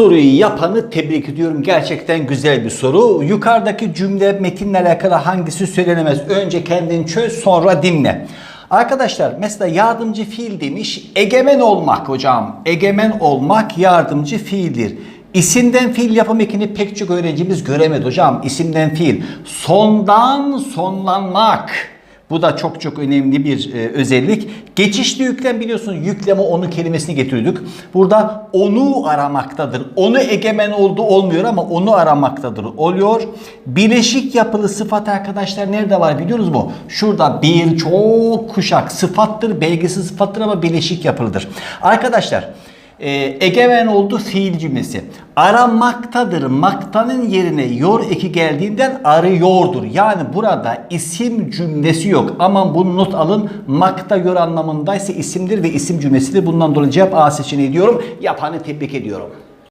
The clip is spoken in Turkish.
Soruyu yapanı tebrik ediyorum. Gerçekten güzel bir soru. Yukarıdaki cümle metinle alakalı hangisi söylenemez? Önce kendin çöz sonra dinle. Arkadaşlar mesela yardımcı fiil demiş. Egemen olmak hocam. Egemen olmak yardımcı fiildir. İsimden fiil yapım ekini pek çok öğrencimiz göremedi hocam. İsimden fiil. Sondan sonlanmak. Bu da çok çok önemli bir e, özellik. Geçişli yüklem biliyorsun yükleme onu kelimesini getirdik. Burada onu aramaktadır. Onu egemen oldu olmuyor ama onu aramaktadır oluyor. Bileşik yapılı sıfat arkadaşlar nerede var biliyoruz mu? Şurada birçok kuşak sıfattır, belgesiz sıfattır ama bileşik yapılıdır. Arkadaşlar e, egemen oldu fiil cümlesi. Aramaktadır. Maktanın yerine yor eki geldiğinden arıyordur. Yani burada isim cümlesi yok. Aman bunu not alın. Makta yor anlamındaysa isimdir ve isim cümlesidir. Bundan dolayı cevap A seçeneği diyorum. Yapanı tebrik ediyorum.